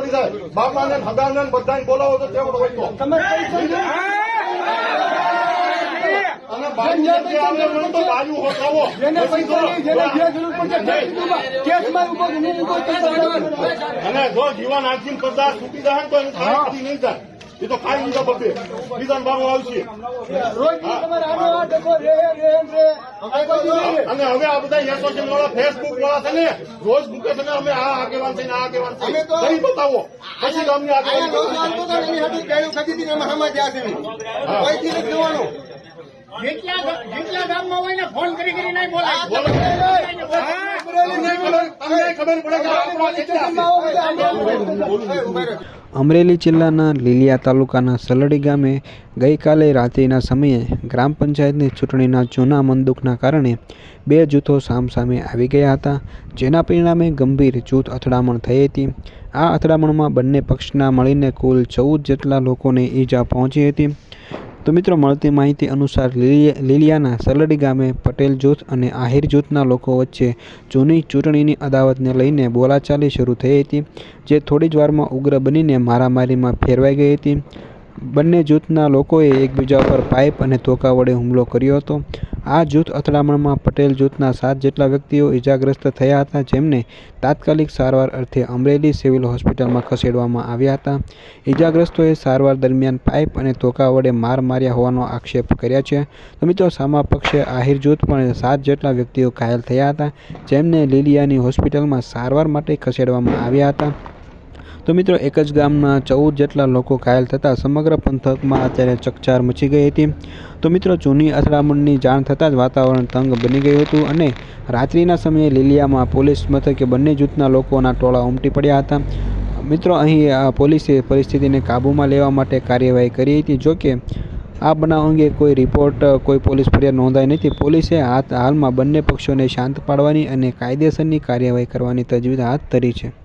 પડી જાય. બાપાને હગાને બધાને બોલાવો તો કેવડો હોય તો. અને બાજુ જે આવે તો બાજુ હોટાવો. જેને પૈસા જેને જે જરૂર પડશે કેસમાં ઊભો કે નહીં ઊભો તે સમજાવો. અને જો જીવન આજીન પદાર્થ છૂટી જાય તો એની નહીં થાય એ તો ખાઈ લીધા બબ્બે નિદાન બારો આવશે. અને હવે આ બધા સોશિયલ વાળા ફેસબુક વાળા છે ને રોજ મૂકે છે ને અમે આ આગેવાન છે ને આ આગેવાન છે કઈ તો- બતાવો પછી ગામની અહીંયા આગેવાન એમાં હમા જ્યાં છે કોઈથી નથી જોવાનું. જેટલા જેટલા ગામમાં હોય ને ફોન કરી કરી નહીં બોલાય. અમરેલી જિલ્લાના લીલિયા તાલુકાના સલડી ગામે ગઈકાલે રાત્રિના સમયે ગ્રામ પંચાયતની ચૂંટણીના જૂના મંદુકના કારણે બે જૂથો સામસામે આવી ગયા હતા, જેના પરિણામે ગંભીર જૂથ અથડામણ થઈ હતી. આ અથડામણમાં બંને પક્ષના મળીને કુલ ચૌદ જેટલા લોકોને ઈજા પહોંચી હતી. તો મિત્રો, મળતી માહિતી અનુસાર લીલિયા લીલિયાના સલડી ગામે પટેલ જૂથ અને આહિર જૂથના લોકો વચ્ચે જૂની ચૂંટણીની અદાવતને લઈને બોલાચાલી શરૂ થઈ હતી, જે થોડી જ વારમાં ઉગ્ર બનીને મારામારીમાં ફેરવાઈ ગઈ હતી. બંને જૂથના લોકોએ એકબીજા પર પાઇપ અને ધોકા વડે હુમલો કર્યો હતો. આ જૂથ અથડામણમાં પટેલ જૂથના સાત જેટલા વ્યક્તિઓ ઇજાગ્રસ્ત થયા હતા, જેમને તાત્કાલિક સારવાર અર્થે અમરેલી સિવિલ હોસ્પિટલમાં ખસેડવામાં આવ્યા હતા. ઇજાગ્રસ્તોએ સારવાર દરમિયાન પાઇપ અને ધોકા વડે માર માર્યા હોવાનો આક્ષેપ કર્યા છે. તો મિત્રો, સામા પક્ષે આહિર જૂથ પણ સાત જેટલા વ્યક્તિઓ ઘાયલ થયા હતા, જેમને લીલિયાની હોસ્પિટલમાં સારવાર માટે ખસેડવામાં આવ્યા હતા. તો મિત્રો, એક જ ગામના ચૌદ જેટલા લોકો ઘાયલ થતાં સમગ્ર પંથકમાં અત્યારે ચકચાર મચી ગઈ હતી. તો મિત્રો, જૂની અથડામણની જાણ થતાં જ વાતાવરણ તંગ બની ગયું હતું અને રાત્રિના સમયે લીલિયામાં પોલીસ મથકે બંને જૂથના લોકોના ટોળા ઉમટી પડ્યા હતા. મિત્રો, અહીં પોલીસે પરિસ્થિતિને કાબૂમાં લેવા માટે કાર્યવાહી કરી હતી. જોકે આ બનાવ અંગે કોઈ રિપોર્ટ, કોઈ પોલીસ ફરિયાદ નોંધાઈ નથી. પોલીસે હાથ, હાલમાં બંને પક્ષોને શાંત પાડવાની અને કાયદેસરની કાર્યવાહી કરવાની તજવીજ હાથ ધરી છે.